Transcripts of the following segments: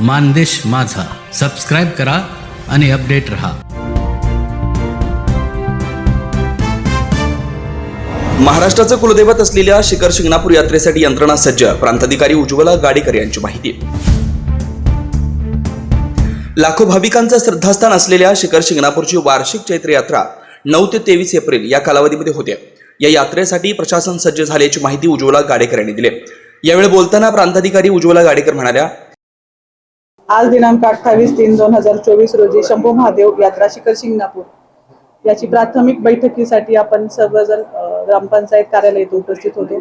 मानदेश माझा. सबस्क्राईब करा आणि अपडेट रहा. महाराष्ट्राचं कुलदैवत असलेल्या शिखर शिंगणापूर यात्रेसाठी यंत्रणा सज्ज. प्रांताधिकारी उज्ज्वला गाडेकर यांची माहिती. लाखो भाविकांचं श्रद्धास्थान असलेल्या शिखर शिंगणापूरची वार्षिक चैत्र यात्रा नऊ ते तेवीस एप्रिल या कालावधीमध्ये होते. या यात्रेसाठी प्रशासन सज्ज झाल्याची माहिती उज्ज्वला गाडेकर यांनी दिली. यावेळी बोलताना प्रांताधिकारी उज्ज्वला गाडेकर म्हणाल्या आज दिनांक अठ्ठावीस तीन दोन हजार चोवीस रोजी शंभू महादेव यात्रा शिखर शिंगणापूर. याची प्राथमिक बैठकीसाठी आपण सर्वजण ग्रामपंचायत कार्यालय उपस्थित होतो.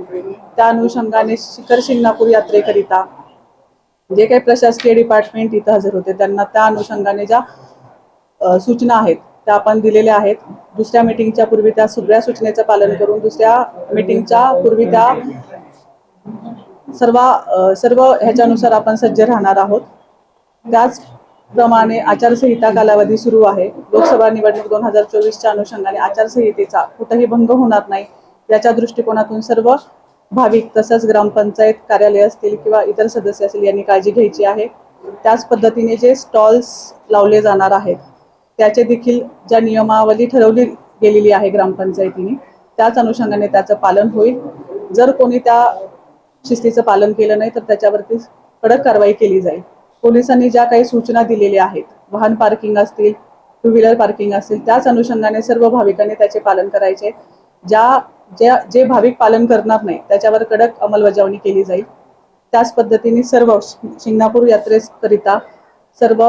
त्या अनुषंगाने शिखर शिंगणापूर यात्रेकरिता जे काही प्रशासकीय डिपार्टमेंट इथं हजर होते त्यांना त्या अनुषंगाने ज्या सूचना आहेत त्या आपण दिलेल्या आहेत. दुसऱ्या मिटिंगच्या पूर्वी त्या सगळ्या सूचनेचं पालन करून दुसऱ्या मिटिंगच्या पूर्वी त्या सर्व सर्व ह्याच्यानुसार आपण सज्ज राहणार आहोत. त्याचप्रमाणे आचारसंहिता कालावधी सुरू आहे. लोकसभा निवडणूक दोन हजार चोवीसच्या अनुषंगाने आचारसंहितेचा कुठंही भंग होणार नाही. याच्या दृष्टिकोनातून सर्व भाविक तसंच ग्रामपंचायत कार्यालय असतील किंवा इतर सदस्य असतील यांनी काळजी घ्यायची आहे. त्याच पद्धतीने जे स्टॉल्स लावले जाणार आहेत त्याचे देखील ज्या नियमावली ठरवली गेलेली आहे ग्रामपंचायतीने त्याच अनुषंगाने त्याचं पालन होईल. जर कोणी त्या शिस्तीचं पालन केलं नाही तर त्याच्यावरती कडक कारवाई केली जाईल. पोलिसांनी ज्या काही सूचना दिलेल्या आहेत वाहन पार्किंग असतील टू व्हीलर पार्किंग असतील त्याच अनुषंगाने सर्व भाविकांनी त्याचे पालन करायचे. ज्या ज्या जे भाविक पालन करणार नाही त्याच्यावर कडक अंमलबजावणी केली जाईल. त्याच पद्धतीने सर्व शिंगणापूर यात्रेकरिता सर्व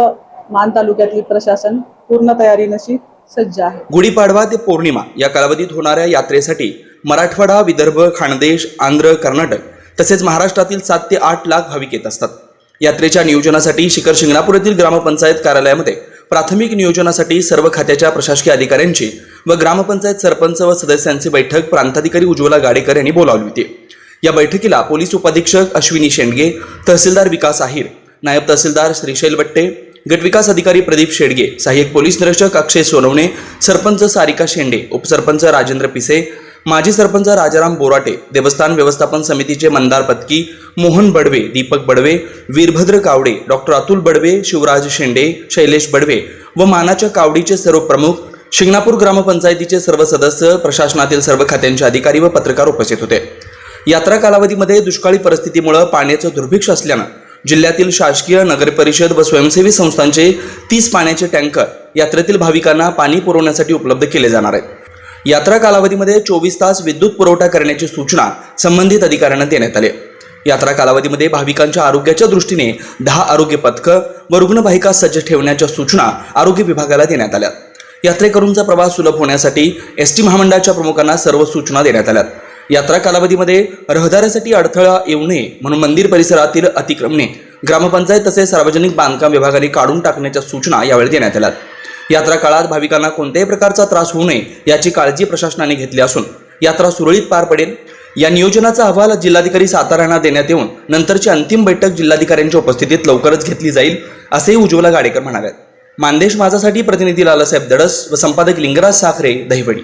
मान तालुक्यातील प्रशासन पूर्ण तयारीनशी सज्ज आहे. गुढीपाडवा ते पौर्णिमा या कालावधीत होणाऱ्या यात्रेसाठी मराठवाडा विदर्भ खानदेश आंध्र कर्नाटक तसेच महाराष्ट्रातील सात ते आठ लाख भाविक येत असतात. यात्रेच्या नियोजनासाठी शिखर शिंगणापूर येथील ग्रामपंचायत कार्यालयामध्ये प्राथमिक नियोजनासाठी सर्व खात्याच्या प्रशासकीय अधिकाऱ्यांची व ग्रामपंचायत सरपंच व सदस्यांची बैठक प्रांताधिकारी उज्ज्वला गाडेकर यांनी बोलावली होती. या बैठकीला पोलीस उपाधीक्षक अश्विनी शेंडगे तहसीलदार विकास आहिर नायब तहसीलदार श्रीशैल बट्टे गटविकास अधिकारी प्रदीप शेडगे सहाय्यक पोलीस निरीक्षक अक्षय सोनवणे सरपंच सारिका शेंडे उपसरपंच राजेंद्र पिसे माजी सरपंच राजाराम बोराटे देवस्थान व्यवस्थापन समितीचे मंदार पत्की मोहन बडवे दीपक बडवे वीरभद्र कावडे डॉक्टर अतुल बडवे शिवराज शेंडे शैलेश बडवे व मानाच्या कावडीचे सर्व प्रमुख शिंगणापूर ग्रामपंचायतीचे सर्व सदस्य प्रशासनातील सर्व खात्यांचे अधिकारी व पत्रकार उपस्थित होते. यात्रा कालावधीमध्ये दुष्काळी परिस्थितीमुळे पाण्याचं दुर्भिक्ष असल्यानं जिल्ह्यातील शासकीय नगरपरिषद व स्वयंसेवी संस्थांचे तीस पाण्याचे टँकर यात्रेतील भाविकांना पाणी पुरवण्यासाठी उपलब्ध केले जाणार आहेत. यात्रा कालावधीमध्ये चोवीस तास विद्युत पुरवठा करण्याची सूचना संबंधित अधिकाऱ्यांना देण्यात आली. यात्रा कालावधीमध्ये भाविकांच्या आरोग्याच्या दृष्टीने दहा आरोग्य पथकं व रुग्णवाहिका सज्ज ठेवण्याच्या सूचना आरोग्य विभागाला देण्यात आल्या. यात्रेकरूंचा प्रवास सुलभ होण्यासाठी एस टी महामंडळाच्या प्रमुखांना सर्व सूचना देण्यात आल्या. यात्रा कालावधीमध्ये रहदाऱ्यासाठी अडथळा येऊ नये म्हणून मंदिर परिसरातील अतिक्रमणे ग्रामपंचायत तसेच सार्वजनिक बांधकाम विभागाने काढून टाकण्याच्या सूचना यावेळी देण्यात आल्या. यात्रा काळात भाविकांना कोणत्याही प्रकारचा त्रास होऊ नये याची काळजी प्रशासनाने घेतली असून यात्रा सुरळीत पार पडेल. या नियोजनाचा अहवाल जिल्हाधिकारी सातारांना देण्यात येऊन नंतरची अंतिम बैठक जिल्हाधिकाऱ्यांच्या उपस्थितीत लवकरच घेतली जाईल असेही उज्ज्वला गाडेकर म्हणाव्यात मानदेश माझासाठी प्रतिनिधी लालासाहेब दडस व संपादक लिंगराज साखरे दहिवडी.